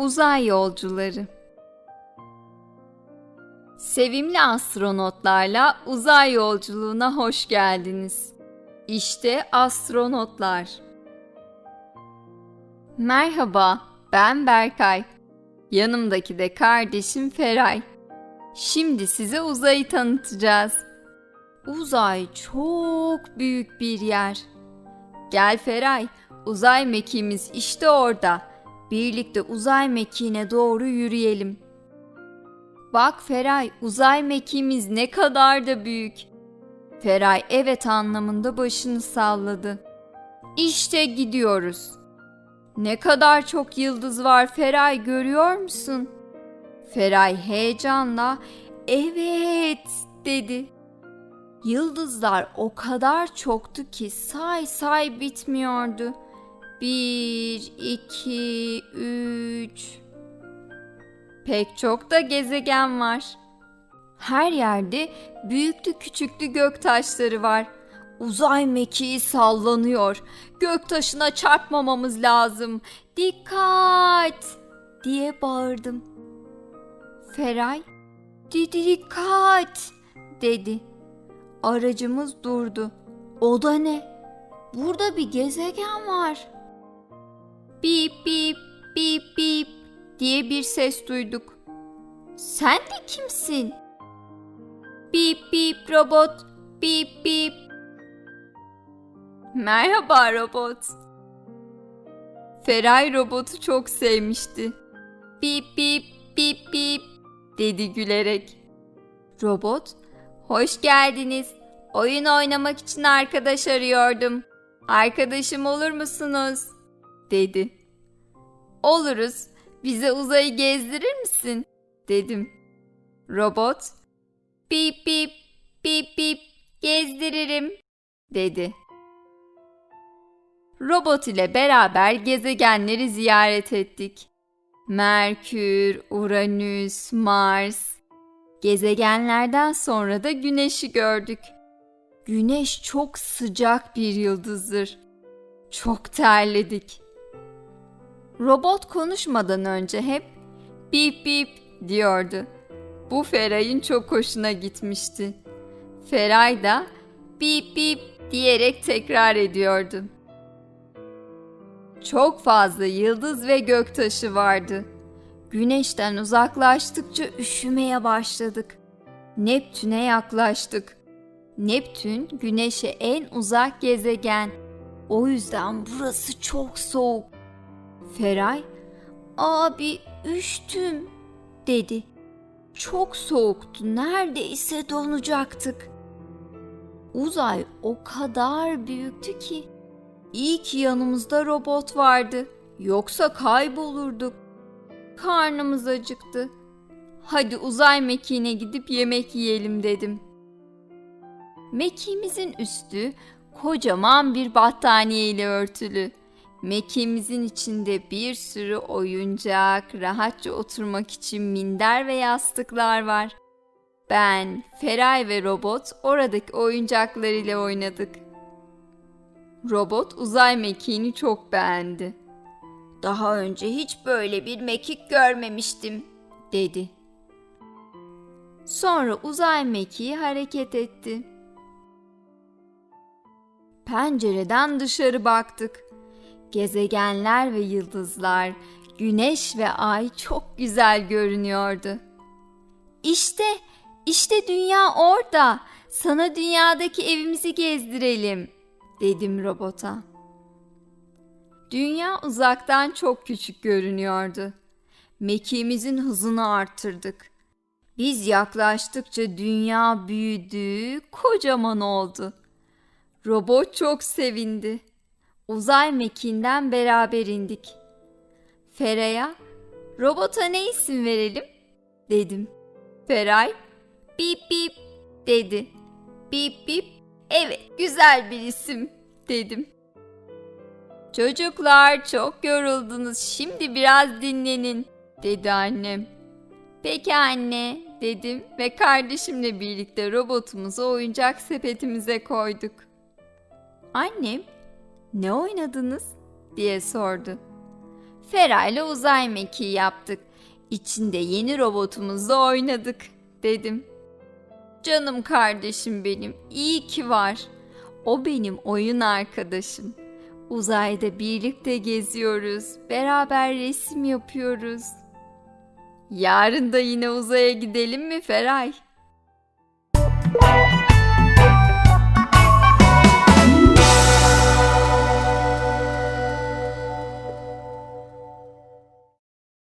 Uzay yolcuları Sevimli astronotlarla uzay yolculuğuna hoş geldiniz. İşte astronotlar. Merhaba, ben Berkay. Yanımdaki de kardeşim Feray. Şimdi size uzayı tanıtacağız. Uzay çok büyük bir yer. Gel Feray, uzay mekiğimiz işte orada. Birlikte uzay mekiğine doğru yürüyelim. Bak Feray, uzay mekiğimiz ne kadar da büyük. Feray evet anlamında başını salladı. İşte gidiyoruz. Ne kadar çok yıldız var Feray görüyor musun? Feray heyecanla evet dedi. Yıldızlar o kadar çoktu ki say say bitmiyordu. Bir, iki, üç. Pek çok da gezegen var. Her yerde büyüklü küçüklü gök taşları var. Uzay mekiği sallanıyor. Gök taşına çarpmamamız lazım. Dikkat! diye bağırdım. Feray, "Di- dikkat! dedi. Aracımız durdu. O da ne? Burada bir gezegen var. Bip bip bip bip diye bir ses duyduk. Sen de kimsin? Bip bip robot, bip bip. Merhaba robot. Feray robotu çok sevmişti. Bip bip bip bip dedi gülerek. Robot, hoş geldiniz. Oyun oynamak için arkadaş arıyordum. Arkadaşım olur musunuz? Dedi. Oluruz. Bize uzayı gezdirir misin? dedim. Robot, bip bip bip bip gezdiririm dedi. Robot ile beraber gezegenleri ziyaret ettik. Merkür, Uranüs, Mars. Gezegenlerden sonra da Güneş'i gördük. Güneş çok sıcak bir yıldızdır. Çok terledik. Robot konuşmadan önce hep bip bip diyordu. Bu Feray'ın çok hoşuna gitmişti. Feray da bip bip diyerek tekrar ediyordu. Çok fazla yıldız ve göktaşı vardı. Güneşten uzaklaştıkça üşümeye başladık. Neptün'e yaklaştık. Neptün güneşe en uzak gezegen. O yüzden burası çok soğuk. Feray, "Abi üştüm." dedi. Çok soğuktu. Neredeyse donacaktık. Uzay o kadar büyüktü ki. İyi ki yanımızda robot vardı. Yoksa kaybolurduk. Karnımız acıktı. Hadi uzay mekiğine gidip yemek yiyelim dedim. Mekiğimizin üstü kocaman bir battaniye ile örtülü. Mekiğimizin içinde bir sürü oyuncak, rahatça oturmak için minder ve yastıklar var. Ben, Feray ve robot oradaki oyuncaklar ile oynadık. Robot uzay mekiğini çok beğendi. Daha önce hiç böyle bir mekik görmemiştim, dedi. Sonra uzay mekiği hareket etti. Pencereden dışarı baktık. Gezegenler ve yıldızlar, güneş ve ay çok güzel görünüyordu. İşte, işte dünya orada. Sana dünyadaki evimizi gezdirelim, dedim robota. Dünya uzaktan çok küçük görünüyordu. Mekiğimizin hızını arttırdık. Biz yaklaştıkça dünya büyüdü, kocaman oldu. Robot çok sevindi. Uzay mekiğinden beraber indik. Feray'a, robota ne isim verelim? dedim. Feray, bip bip dedi. Bip bip, evet güzel bir isim dedim. Çocuklar çok yoruldunuz şimdi biraz dinlenin dedi annem. Peki anne dedim ve kardeşimle birlikte robotumuzu oyuncak sepetimize koyduk. Annem ne oynadınız diye sordu. Feray'la uzay mekiği yaptık. İçinde yeni robotumuzla oynadık dedim. Canım kardeşim benim, iyi ki var. O benim oyun arkadaşım. Uzayda birlikte geziyoruz, beraber resim yapıyoruz. Yarın da yine uzaya gidelim mi Feray?